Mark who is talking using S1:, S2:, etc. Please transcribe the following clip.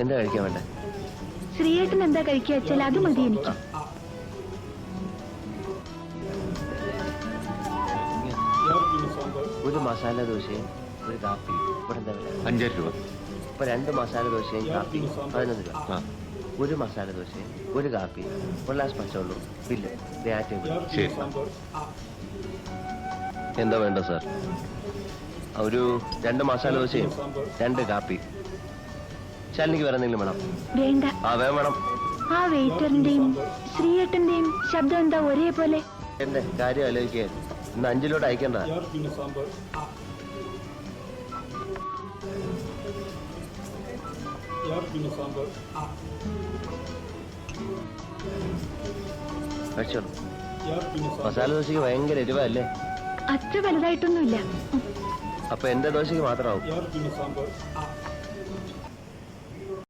S1: എന്താ കഴിക്കാൻ വേണ്ടേ?
S2: ശ്രീയേട്ടൻ എന്താ കഴിക്കുക വെച്ചാൽ അത് മതി എനിക്ക്.
S1: ഒരു മസാല ദോശയും ഒരു കാപ്പിയും. ഇവിടെ എന്താ വില?
S3: അഞ്ചര രൂപ.
S1: ഇപ്പൊ രണ്ട് മസാല ദോശയും കാപ്പിയും. പതിനൊന്ന് രൂപ.
S3: ആ.
S1: ഒരു മസാല ദോശയും ഒരു കാപ്പിയും. ഒരു ഗ്ലാസ് പച്ചവെള്ളവും. ബില്ല്.
S3: ശരി.
S1: എന്താ വേണ്ട സാർ? ഒരു രണ്ട് മസാല ദോശയും രണ്ട് കാപ്പി ശാലിനിക്ക് വേറെ എന്തെങ്കിലും വേണം?
S2: വേണ്ട.
S1: ആ വേണം വേണം.
S2: ആ വെയിറ്ററിന്റെയും ശ്രീയേട്ടന്റെയും ശബ്ദം എന്താ ഒരേപോലെ?
S1: എന്റെ കാര്യം ആലോചിക്കുക ഇന്ന് അഞ്ചിലോട്ട് അയക്കണ്ട. കഴിച്ചോളൂ. മസാല ദോശയ്ക്ക് ഭയങ്കര എരിവല്ലേ?
S2: അത്ര വലുതായിട്ടൊന്നുമില്ല.
S1: അപ്പൊ എന്റെ ദോശയ്ക്ക് മാത്രമാവും.